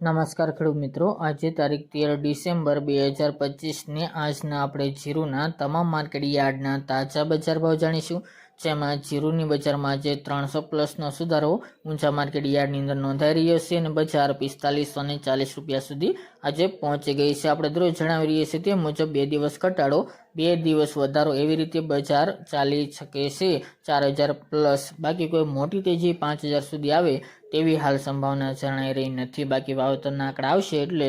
નમસ્કાર ખેડૂત મિત્રો. આજે તારીખ તેર ડિસેમ્બર બે હજાર પચીસને આજના આપણે જીરુના તમામ માર્કેટ યાર્ડના તાજા બજાર ભાવ જાણીશું. જેમાં જીરુની બજારમાં આજે ત્રણસો પ્લસનો સુધારો ઊંચા માર્કેટ યાર્ડની અંદર નોંધાઈ રહ્યો છે અને બજાર પિસ્તાલીસો ને ચાલીસ રૂપિયા સુધી આજે પહોંચી ગઈ છે. આપણે દરરોજ જણાવી રહીએ છીએ તે મુજબ બે દિવસ ઘટાડો, બે દિવસ વધારો એવી રીતે બજાર ચાલી શકે છે. ચાર હજાર પ્લસ. બાકી કોઈ મોટી તેજી પાંચ હજાર સુધી આવે તેવી હાલ સંભાવના જણાઈ રહી નથી. બાકી વાવેતરના આંકડા આવશે એટલે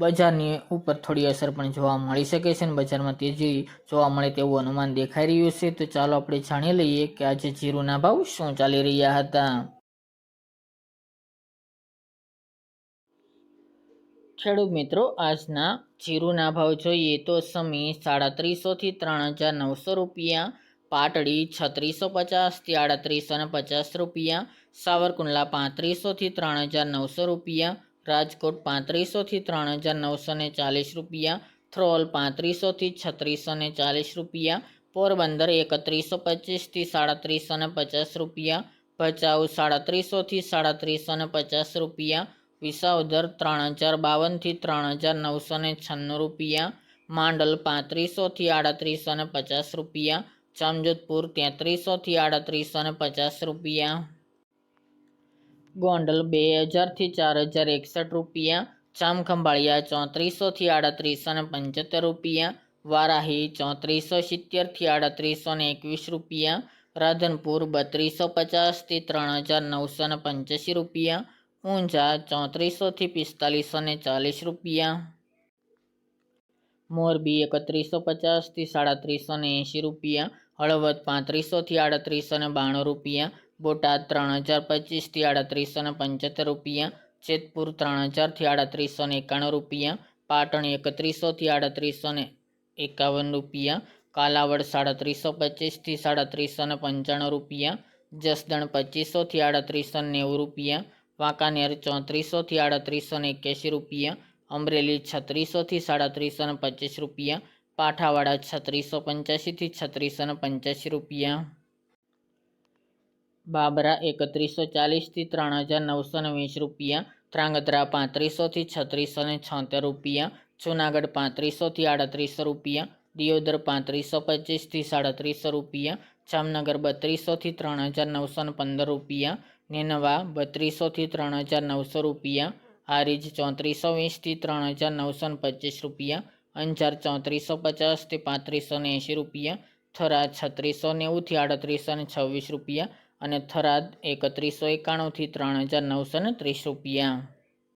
બજારની ઉપર થોડી અસર પણ જોવા મળી શકે છે અને બજારમાં તેજી જોવા મળે તેવું અનુમાન દેખાઈ રહ્યું છે. તો ચાલો આપણે જાણી લઈએ કે આજે જીરુના ભાવ શું ચાલી રહ્યા હતા. ખેડૂત મિત્રો, આજના જીરુના ભાવ જોઈએ તો સમી થી ત્રણ હજાર નવસો રૂપિયા પાટડી છત્રીસો પચાસથી આડત્રીસો ને પચાસ રૂપિયા, સાવરકુંડલા પાંત્રીસોથી ત્રણ હજાર નવસો રૂપિયા, રાજકોટ પાંત્રીસોથી ત્રણ હજાર નવસો ને ચાલીસ રૂપિયા, થ્રોલ પાંત્રીસોથી છત્રીસો ને ચાલીસ રૂપિયા, પોરબંદર એકત્રીસો પચીસથી સાડત્રીસો ને પચાસ રૂપિયા, ભચાઉ સાડત્રીસોથી સાડત્રીસો ને પચાસ રૂપિયા, વિસાવદર ત્રણ હજાર બાવનથી ત્રણ હજાર નવસો ને છન્નું રૂપિયા, માંડલ પાંત્રીસોથી આડત્રીસો ને પચાસ રૂપિયા જામજોધપુર તેત્રીસોથી આડત્રીસો ને પચાસ રૂપિયા ગોંડલ બે હજારથી ચાર હજાર એકસઠ રૂપિયા જામખંભાળિયા ચોત્રીસોથી આડત્રીસો ને પંચોતેર રૂપિયા વારાહી ચોત્રીસો સિત્તેરથી આડત્રીસો ને એકવીસ રૂપિયા રાધનપુર બત્રીસો પચાસથી ત્રણ હજાર નવસો ને પંચ્યાસી રૂપિયા ઊંઝા ચોત્રીસોથી પિસ્તાલીસો ને ચાલીસ રૂપિયા મોરબી એકત્રીસો પચાસથી સાડત્રીસો ને એંશી રૂપિયા હળવદ પાંત્રીસોથી આડત્રીસો ને બાણું રૂપિયા, બોટાદ ત્રણ હજાર પચીસથી આડત્રીસો ને પંચોતેર રૂપિયા, જેતપુર ત્રણ હજારથી આડત્રીસો ને એકાણું રૂપિયા, પાટણ એકત્રીસોથી આડત્રીસો ને એકાવન રૂપિયા, કાલાવડ સાડત્રીસો પચીસથી સાડત્રીસો ને પંચાણું રૂપિયા, જસદણ પચીસોથી આડત્રીસો નેવું રૂપિયા, વાંકાનેર ચોત્રીસોથી આડત્રીસો ને એક્યાસી રૂપિયા, અમરેલી છત્રીસોથી સાડત્રીસો ને પચીસ રૂપિયા પાઠાવાડા છત્રીસો પંચ્યાસીથી છત્રીસો ને પંચ્યાસી રૂપિયા બાબરા એકત્રીસો ચાલીસથી ત્રણ હજાર નવસો ને વીસ રૂપિયા ત્રાંગધ્રા પાંત્રીસોથી છત્રીસો ને છોતેર રૂપિયા જુનાગઢ પાંત્રીસોથી આડત્રીસો રૂપિયા દિયોદર પાંત્રીસો પચીસથી સાડત્રીસો રૂપિયા જામનગર બત્રીસોથી ત્રણ હજાર નવસો ને પંદર રૂપિયા નેનવા બત્રીસોથી ત્રણ હજાર નવસો રૂપિયા હારીજ ચોત્રીસો વીસથી ત્રણ હજાર નવસો ને પચીસ રૂપિયા અંજાર ચોત્રીસો પચાસથી પાંત્રીસો ને એંશી રૂપિયા, થરાદ છત્રીસો નેવુંથી આડત્રીસો ને છવ્વીસ રૂપિયા અને થરાદ એકત્રીસો એકાણુંથી ત્રણ હજાર નવસો ને ત્રીસ રૂપિયા.